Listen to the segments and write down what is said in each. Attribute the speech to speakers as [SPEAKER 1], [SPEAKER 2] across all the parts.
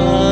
[SPEAKER 1] Oh.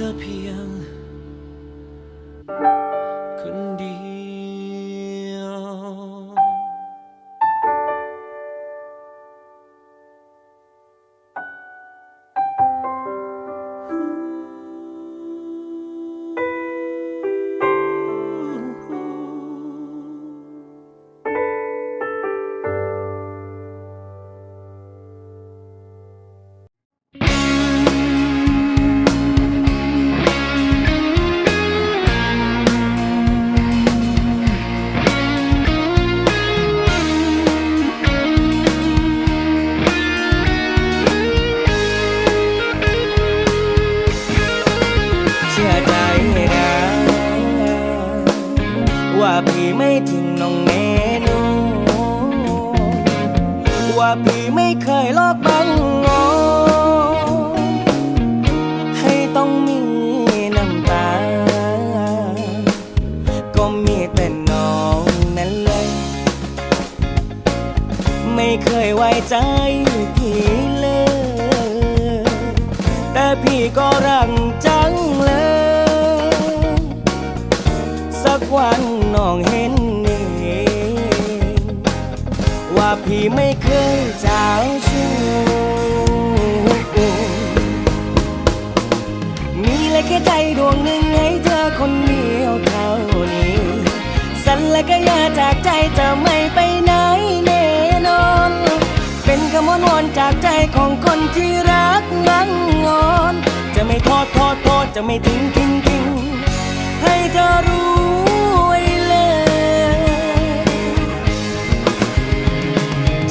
[SPEAKER 1] เธอเพียง ไม่เคยไว้ใจพี่เลย แต่พี่ก็รักจังเลย สักวันน้องเห็
[SPEAKER 2] นเองว่าพี่ไม่เคยเจ้าชู้มีเลยแค่ใจดวงหนึ่งให้เธอคนเดียวเท่านี้ สัญและก็อยาจากใจจะไม่ไปไหน เป็นคำวอนวอนจากใจของคนที่รักนั่งงอน จะไม่ทอดทอดทอดจะไม่ทิ้งทิ้งทิ้งให้เธอรู้ไว้เลย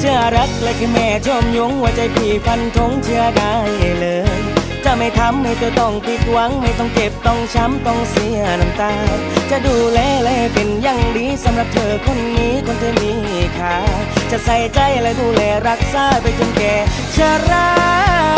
[SPEAKER 2] จะรักและแค่แม่ชมยงว่าใจพี่ฟันธงเชื่อได้เลย จะไม่ทำให้เธอต้องผิดหวัง ไม่ต้องเจ็บต้องช้ำต้องเสียน้ำตา จะดูแลและเป็นอย่างดีสำหรับเธอคนนี้คนเธอมีค่าจะใส่ใจและดูแลรักษาไปจนแก่ชรา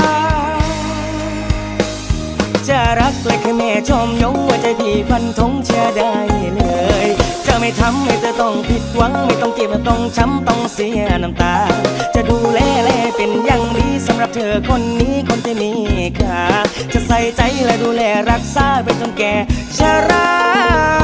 [SPEAKER 2] จะรักเลยแค่แม่ชมยงว่าใจพี่ฟันธงเชื่อได้เลย จะไม่ทำให้เธอต้องผิดหวัง ไม่ต้องเจ็บต้องช้ำต้องเสียน้ำตา จะดูแลและเป็นอย่างดีสำหรับเธอคนนี้คนที่มีค่าจะใส่ใจและดูแลรักษาไปจนแก่ชรา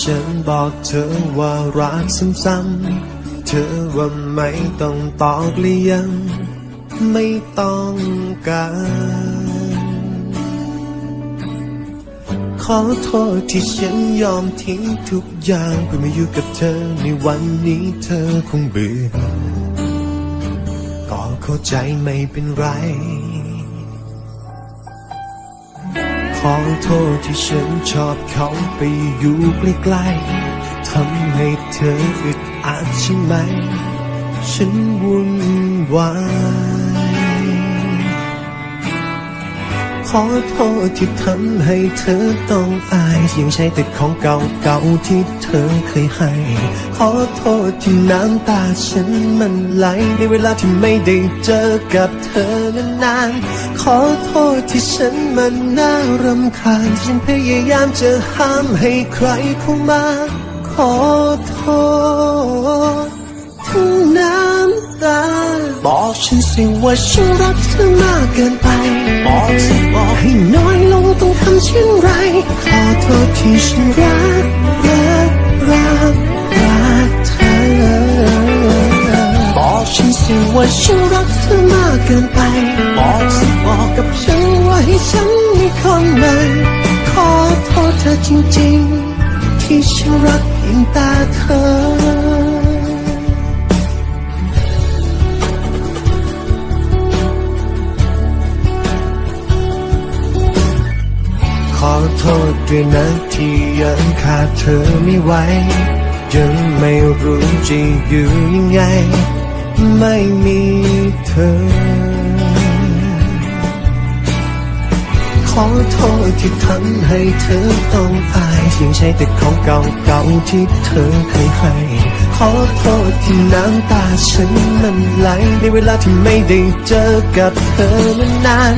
[SPEAKER 3] ฉันบอกเธอว่ารักซ้ำๆ เธอว่าไม่ต้องตอบหรือยังไม่ต้องการ ขอโทษที่ฉันยอมทิ้งทุกอย่างเพื่อมาอยู่กับเธอในวันนี้เธอคงเบื่อก็เข้าใจไม่เป็นไร ขอโทษที่ฉันชอบเขาไปอยู่ใกล้ๆทำให้เธออึดอัดใช่ไหม ฉันวุ่นวาย ขอโทษที่ทำให้เธอต้องอายยังใช้แต่ของเก่าๆที่เธอเคยให้ ขอโทษที่น้ำตาฉันมันไหลในเวลาที่ไม่ได้เจอกับเธอนานๆขอโทษที่ฉันมันน่ารำคาญฉันพยายามจะห้ามให้ใครเข้ามา ขอโทษทั้งน้ำ ตา บอกฉันสิว่าฉันรักเธอมากเกินไป
[SPEAKER 4] บอกสิบอก
[SPEAKER 3] ให้น้อยลงต้องทำเช่นไร ขอโทษที่ฉันรัก รัก รัก รักเธอ บอกฉันสิว่าฉันรักเธอมากเกินไป
[SPEAKER 4] บอกสิบอก
[SPEAKER 3] กับฉันว่าให้ฉันมีคนใหม่ขอโทษเธอจริง ๆ ที่ฉันรักเพียงแต่เธอ โทษด้วยนะที่ยังขาดเธอไม่ไหวยังไม่รู้จะอยู่ยังไง ไม่มีเธอ ขอโทษที่ทำให้เธอต้องอายยังใช้แต่ของเก่าๆที่เธอเคยให้ อโทษที่น้ำตาฉันมันไหล ในเวลาที่ไม่ได้เจอกับเธอมานาน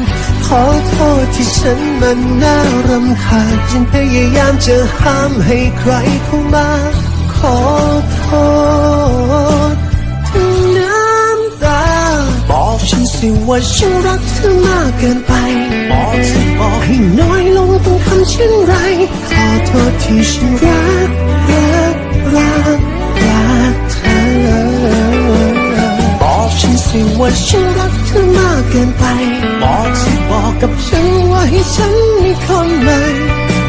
[SPEAKER 3] ขอโทษที่ฉันมันน่ารำคาญยังพยายามจะห้ามให้ใครเข้ามา ขอโทษทั้งน้ำตา บอกฉันสิว่าฉันรักเธอมากเกินไป
[SPEAKER 4] บอกสิบอก
[SPEAKER 3] ให้น้อยลงต้องทำเช่นไร ขอโทษที่ฉันรักรักรัก กับฉันว่าให้ฉันมีคนใหม่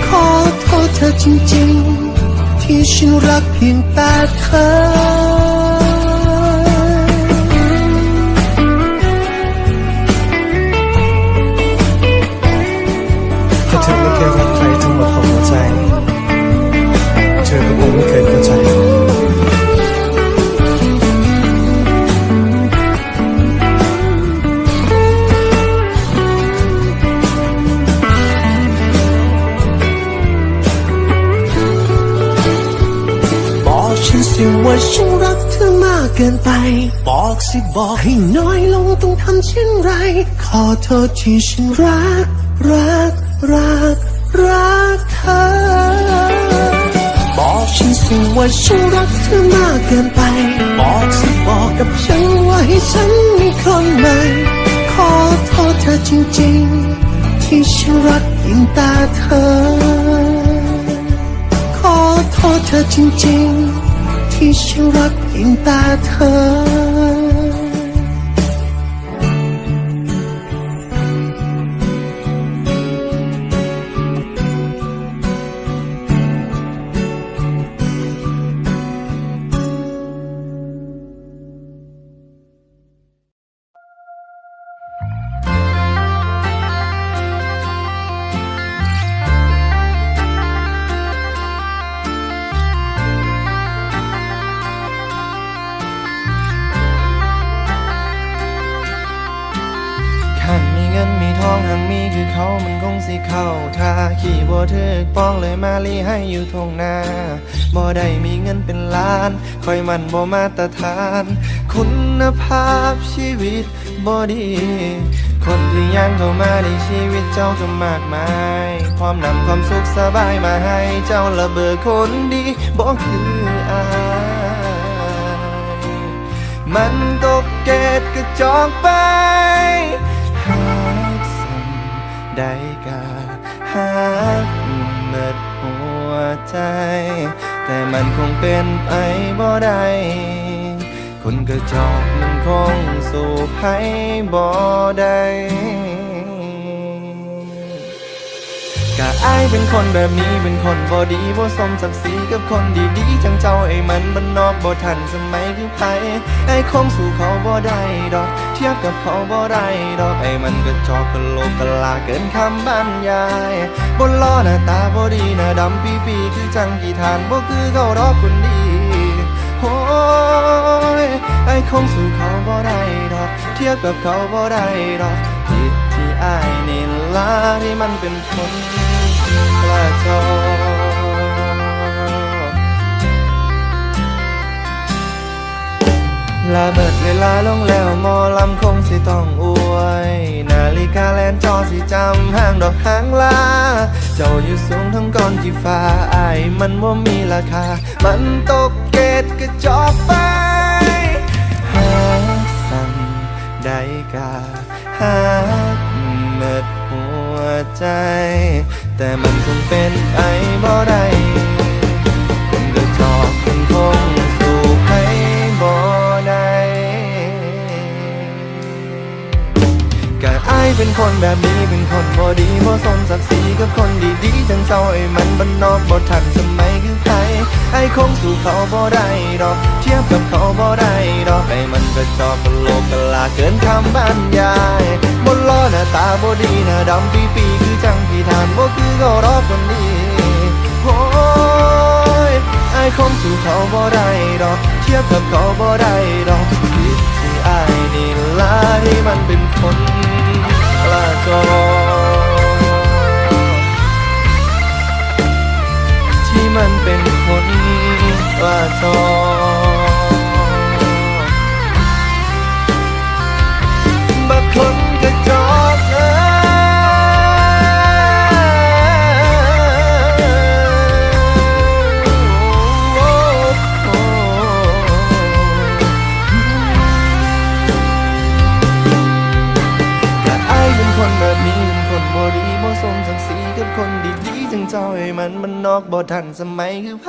[SPEAKER 3] ขอโทษเธอจริงๆ ที่ฉันรักเพียงแต่เธอ เกินไป
[SPEAKER 4] บอกสิบอก
[SPEAKER 3] ให้น้อยลงต้องทำเช่นไร ขอโทษที่ฉันรัก รัก รัก รักเธอ บอกฉันสิว่าฉันรักเธอมากเกินไป
[SPEAKER 4] บอกสิบอก
[SPEAKER 3] กับฉันว่าให้ฉันมีคนใหม่ ขอโทษเธอจริงๆ ที่ฉันรักเพียงต่เธอ ขอโทษเธอจริงๆ ที่ฉันรัก เพีย
[SPEAKER 4] ที่บ่ถึกป้องเลยมาลีให้อยู่ทงนาบ่ได้มีเงินเป็นล้าน คอยมันบ่มาตรฐาน คุณภาพชีวิตบ่ดี คนที่ยังเข้ามาในชีวิตเจ้าก็มากมายความนำความสุขสบายมาให้เจ้าระเบิดคนดีบ่คืออายมันตกเกตกระจอกไป ใจ แต่มันคงเป็นไปบ่ได้คนกระจอกมันคงสู่ให้บ่ได้ กะอายเป็นคนแบบนี้เป็นคนบ่ดีบ่สมศักดิ์ศรีกับคนดีๆจังเจ้าไอ้มันบันนอกบ่ทันสมัยคือไผไอ้คงสู่เขาบ่ได้ดอก เทียบกับเขาบ่ได้ดอกไอ้มันก็จอกกะโหลกกะลาเกินคำบรรยายบนล้อหน้าตาบ่ดีหน้าดำปีปีคือจังกี่ทานบ่คือเขาดอกคนดีโอ้ยไอ้คงสู่เขาบ่ได้ดอก เทียบกับเขาบ่ได้ดอก อายนี่ล่ะที่มันเป็นคนกระจอกลาเบิดเวลาลงแล้วมอลำคงสิต้องอวย นาฬิกาแลนจอสิจำห้างดอกหางลา เจ้าอยู่สูงทั้งก้อนที่ฟ้าอายมันว่ามีราคา มันตกเกตกระจอกไปหาสั่งใดกาหากเมิดหั ใจ แต่มันคงเป็นไปบ่ได้คงจะชอกมันคงสู่ให้บ่ได้กะอายเป็นคนแบบนี้เป็นคนบ่ดีบ่สมศักดิ์ศรีกับคนดีๆจังเจ้าไอ้มันบ้านนอกบ่ทันสมัยคือ ไอ้คงสู่เขาบ่ได้ดอก เทียบกับเขาบ่ได้ดอกไอ้มันก็จอกกะโลกกะลาเกินคำบรรยายบนล้อหน้าตาบ่ดีหน้าดำปีปีคือจังพี่ทานบ่คือเขารอคนนี้โอ้ยไอ้คงสู่เขาบ่ได้ดอก เทียบกับเขาบ่ได้ดอกผิดที่อายนี่ล่ะที่มันเป็นคนละจอที่มันเป็น คน บ่ทันสมัยคือไผ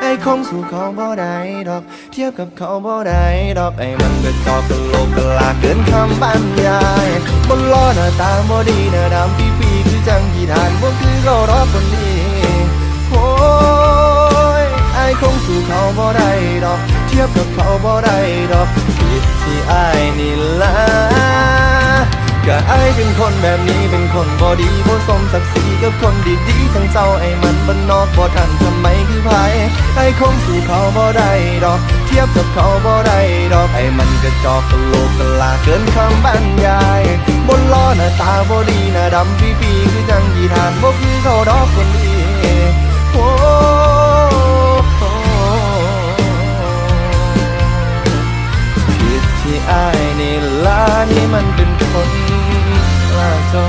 [SPEAKER 4] ไอ้คงสู่เขาบ่ได้ดอก เทียบกับเขาบ่ได้ดอกไอ้มันก็จอกกะโลกกะลาเกินคำบรรยายบนล้อหน้าตาบ่ดีหน้าดำปีปีๆคือจังที่ทานบ่คือเขารอคนนี้โอ้ยไอ้คงสู่เขาบ่ได้ดอก เทียบกับเขาบ่ได้ดอกผิดที่ไอ้นี่ละ ก็ไอายเป็นคนแบบนี้เป็นคนบอดีบ่สมศักดิ์ศรีกับคนดีๆทั้งเจ้าไอ้มันบ้านนอกบ่ทันสมัยคือไผไอ้คงสู่เขาบ่ได้ดอก เทียบกับเขาบ่ได้ดอกไอ้มันกระจอกกะโลกกะลาเกินคำบรรยายบนล้อหน้าตาบ่ดีหน้าดำปีปีๆคือจังยีทานบ่คือเขาดอกคนดี อายนี่ล่ะนี่มันเป็นคนละจอ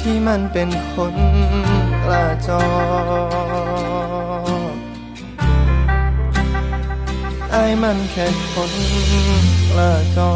[SPEAKER 4] ที่มันเป็นคนละจอไอ้มันแค่คนละจอ